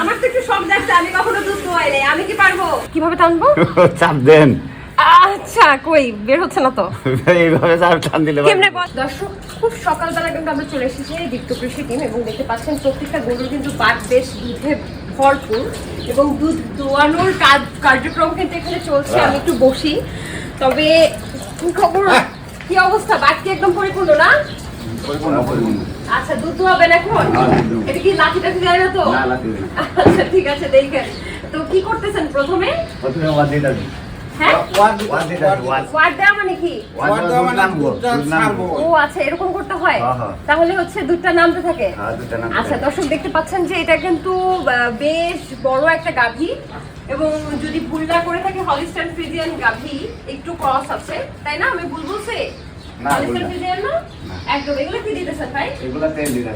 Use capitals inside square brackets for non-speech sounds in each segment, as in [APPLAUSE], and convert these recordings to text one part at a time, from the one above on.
আমার তো একটু শখ দেখছে আমি কখনো দুধ দোয়াই নাই। আমি কি পারব? কীভাবে টানবো? [LAUGHS] চাপ দেন। আচ্ছা কই? বের হচ্ছে না তো। [LAUGHS] এইভাবে চাপ টান দিলে কেমনে বল দর্শক খুব সকালবেলা কিন্তু আমরা চলে এসেছি দীপ্ত কৃষি টিম এবং দেখতে পাচ্ছেন প্রত্যেকটা গরুর কিন্তু বাদ বেশ দুধে ভরপুর এবং দুধ দোয়ানোর কাজ কার্যক্রম কিন্তু এখানে চলছে। আমি একটু বসি। তবে কি খবর? কি অবস্থা? বাদ কি একদম পরিপূর্ণ না? আচ্ছা দুধ দোয়াবেন এখন। এটা কি লাঠি টাঠি দেয় না তো। আচ্ছা ঠিক আছে দেখেন। তো কি করতেছেন প্রথমে? ওয়াদ হ্যাঁ? ওয়াদ দেওয়া মানে কি? ওয়াদ দেওয়া। ও আচ্ছা এরকম করতে হয়? হ্যাঁ, হ্যাঁ। তাহলে হচ্ছে দুধটা নামতে থাকে? হ্যাঁ, আচ্ছা। দর্শক দেখতে পাচ্ছেন যে এটা কিন্তু বেশ বড় একটা গাভী। এবং যদি ভুল না করে থাকি হলিস্টান ফ্রিজিয়ান গাভী একটু ক্রস আছে। তাই না? আমি ভুল বলছি? না, ভুল হলিস্টান না। ফ্রিজিয়ান না না। একদম এগুলো কি দিতেছেন ভাই? এগুলা তেল দিতে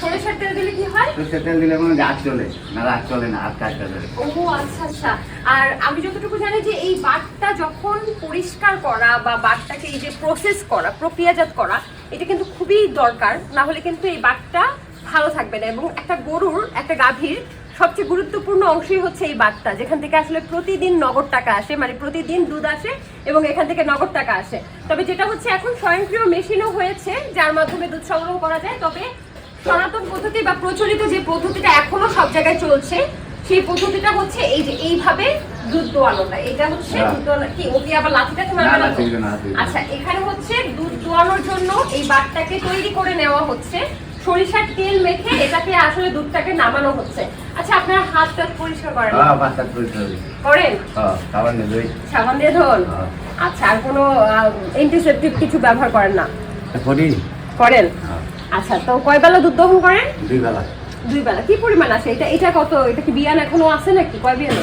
সরিষার তেল। দিলে কি হয়? সরষের তেল দিলে কোনো রাগ চলে না রাগ চলে না আর কাজটা চলে। ও আচ্ছা আচ্ছা। আর আমি যতটুকু জানি যে এই বাটটা যখন পরিষ্কার করা বা বাটটাকে এই যে প্রসেস করা প্রক্রিয়াজাত করা এটা কিন্তু খুবই দরকার। না হলে কিন্তু এই বাটটা ভালো থাকবে না। এবং একটা গরুর একটা গাভীর সবচেয়ে গুরুত্বপূর্ণ অংশই হচ্ছে এই বাটটা যেখান থেকে আসলে প্রতিদিন নগদ টাকা আসে মানে প্রতিদিন দুধ আসে এবং এখান থেকে নগদ টাকা আসে। তবে যেটা হচ্ছে এখন স্বয়ংক্রিয় মেশিনও হয়েছে যার মাধ্যমে দুধ সংগ্রহ করা যায় তবে সনাতন পদ্ধতি বা প্রচলিত যে পদ্ধতিটা এখনও সব জায়গায় চলছে সেই পদ্ধতিটা হচ্ছে এই যে এইভাবে দুধ দোয়ানোটা এটা হচ্ছে কি ওকে আবার লাঠিটাকে মারবে না। আচ্ছা এখানে হচ্ছে দুধ দোয়ানোর জন্য এই বাটটাকে তৈরি করে নেওয়া হচ্ছে। সরিষার তেল মেখে এটাকে আসলে দুধটাকে নামানো হচ্ছে। আচ্ছা আপনার হাত টাত পরিষ্কার করেন? হ্যাঁ বাচ্চা করতে হবে করেন? হ্যাঁ খাবার নেই দই সাবান দিয়ে ধোন? হ্যাঁ। আচ্ছা আর কোনো অ্যান্টিসেপটিক কিছু ব্যবহার করেন না? করি। করেন? হ্যাঁ, আচ্ছা তো কয় বেলা দুধ দহন করেন? দুই বেলা দুই বেলা কি পরিমাণ আছে? এটা এটা কত? এটা কি বিয়ান এখনও আছে নাকি? কয় বিয়ান?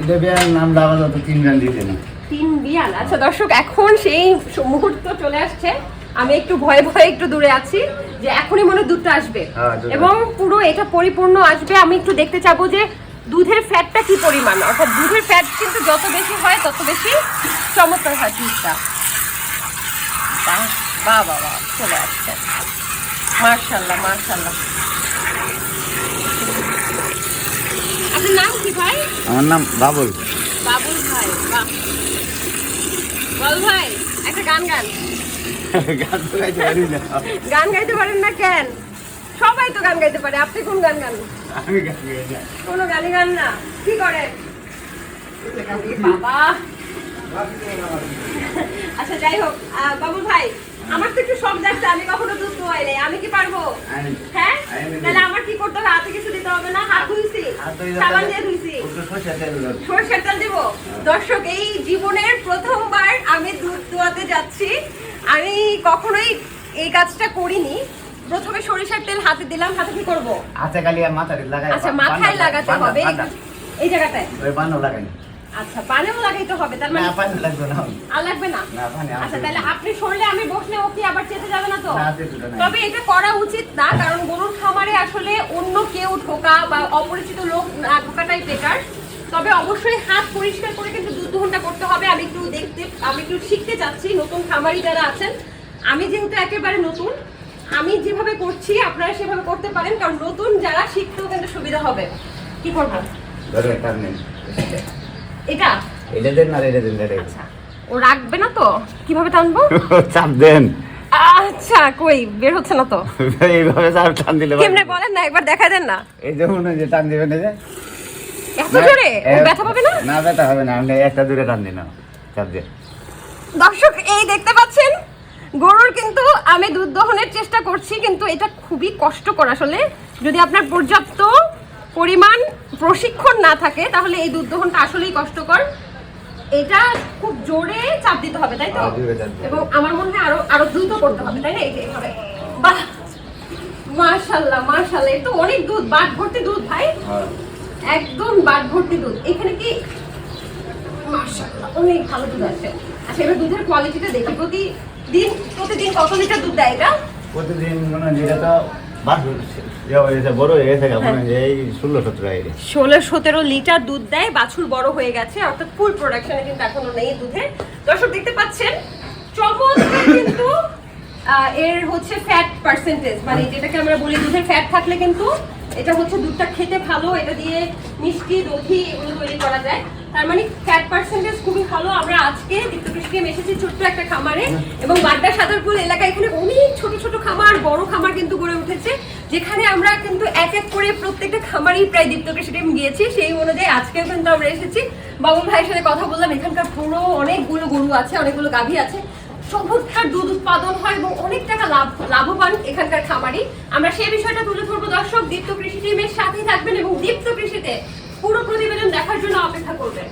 এটা বিয়ার নাম দেওয়া যত তিন গান দিতে না তিন বিয়ান। আচ্ছা দর্শক এখন সেই মুহূর্ত চলে আসছে। আমি একটু ভয়ে ভয়ে একটু দূরে আছি যে এখনই মনে হয় দুধটা আসবে। হ্যাঁ, এবং পুরো এটা পরিপূর্ণ আসবে আমি একটু দেখতে চাবো যে দুধের ফ্যাটটা কি পরিমাণ। অর্থাৎ দুধের ফ্যাট কিন্তু যত বেশি হয় তত বেশি চমৎকার হয় দুধটা। বাহ বাহ বাহ বাহ, চলে আসছে। মার্শাল্লাহ মার্শাল্লাহ আপনার নাম কি ভাই? আমার নাম বাবুল। বাবুল ভাই বাহ। বল ভাই একটা গান গান। গান গাইতে পারেন না কেন? সবাই তো গান গাইতে পারে। আপনি কোন গান গান? আমি গান গাই না। কোনো গানই গান না। কি করেন? বাবা। আচ্ছা যাই হোক বাবুল ভাই আমার তো একটু শখ দেখছে আমি কখনো দুধ দোয়াই নাই। আমি কি পারব? হ্যাঁ? তাহলে আমার কি করতে হবে? হাতে কিছু দিতে হবে না? হাত ধুইছি। ধুই সাবান দিয়ে ধুইছি। সরষের তেল দিব। দর্শক এই জীবনের প্রথমবার আমি দুধ দোয়াতে যাচ্ছি। আমি কখনোই এই কাজটা করিনি। প্রথমে সরিষার তেল হাতে দিলাম হাতে কি করব? হাতে খালি মাথায় লাগাই আচ্ছা মাথায় লাগাতে হবে। এই জায়গাটায়? ওই বানো লাগাই আচ্ছা পানেও লাগাইতে হবে তার মানে না পানি লাগবে না। আর লাগবে না? না, পানি আচ্ছা তাহলে আপনি সরলে আমি বসলে ও কি আবার চেতে যাবে না তো? না, চেতে যাবে না। তবে এটা করা উচিত না কারণ গরুর খামারে আসলে অন্য কেউ ঢোকা বা অপরিচিত লোক ঢোকাটাই বেকার তবে অবশ্যই হাত পরিষ্কার করে কিন্তু দুধ দহনটা করতে হবে। আমি একটু দেখতে আমি একটু শিখতে চাচ্ছি নতুন খামারি যারা আছেন। আমি যেহেতু একেবারে নতুন আমি যেভাবে করছি আপনারা সেভাবে করতে পারেন কারণ নতুন যারা শিখতেও কিন্তু সুবিধা হবে। কি করব? এটা এটা? দেন না এটা দেন আচ্ছা। ও রাখবে না তো? কীভাবে টানবো? [LAUGHS] চাপ দেন। আচ্ছা কই? বের হচ্ছে না তো। এইভাবে চাপ টান দিলে কেমনে বলেন না একবার দেখা দেন না। এই যেমন ওই যে টান দিবেন এই যে। এত জোরে? ব্যথা পাবে না? না ব্যথা হবে না আপনি একটা দূরে টান দিন চাপ দিয়ে। দর্শক এই দেখতে পাচ্ছেন? গরুর কিন্তু আমি দুধ দহনের চেষ্টা করছি কিন্তু এটা খুবই কষ্টকর আসলে। যদি আপনার পর্যাপ্ত পরিমাণ প্রশিক্ষণ না থাকে তাহলে এই দুধ দহনটা আসলেই কষ্টকর। এটা খুব জোরে চাপ দিতে হবে তাই তো? হ্যাঁ। এবং আমার মনে হয় আরও আরও দ্রুত করতে হবে তাই না? এইভাবে। বাহ! মাশাল্লাহ এটা তো অনেক দুধ বাট ভর্তি দুধ ভাই। হ্যাঁ। একদম বাট ভর্তি দুধ। এখানে কি? অনেক ভালো দুধ আছে। আচ্ছা এবার দুধের কোয়ালিটিটা দেখি। প্রতিদিন প্রতিদিন কত লিটার দুধ দেয় এটা? প্রতিদিন মনে যেটা তো ষোলো সতেরো আইডি ষোলো সতেরো লিটার দুধ দেয় বাছুর বড় হয়ে গেছে অর্থাৎ ফুল প্রোডাকশনে কিন্তু এখনও নেই দুধের। দর্শক দেখতে পাচ্ছেন চমৎকার কিন্তু এর হচ্ছে ফ্যাট পার্সেন্টেজ মানে যেটাকে আমরা বলি দুধের ফ্যাট থাকলে কিন্তু এটা হচ্ছে দুধটা খেতে ভালো, এটা দিয়ে মিষ্টি, দধি এগুলো তৈরি করা যায়। তার মানে ফ্যাট পার্সেন্টেজ খুবই ভালো। আমরা আজকে দীপ্তকৃষিকে এসেছি ছোট্ট একটা খামারে এবং বাড্ডা সাদারপুর এলাকায় এখানে অনেক ছোট ছোট খামার, বড় খামার কিন্তু গড়ে উঠেছে, যেখানে আমরা কিন্তু এক এক করে প্রত্যেকটা খামারেই প্রায় দীপ্তকৃষি টিম গিয়েছি। সেই অনুযায়ী আজকেও কিন্তু আমরা এসেছি। বাবুল ভাইয়ের সাথে কথা বললাম, এখানকার পুরো অনেকগুলো গরু আছে, অনেকগুলো গাভী আছে। চমৎকার দুধ উৎপাদন হয় এবং অনেক টাকা লাভ, লাভবান এখানকার খামারি। আমরা সেই বিষয়টা তুলে ধরবো দর্শক। দীপ্ত কৃষি টিমের সাথেই থাকবেন এবং দীপ্ত কৃষিতে পুরো প্রতিবেদন দেখার জন্য অপেক্ষা করবেন।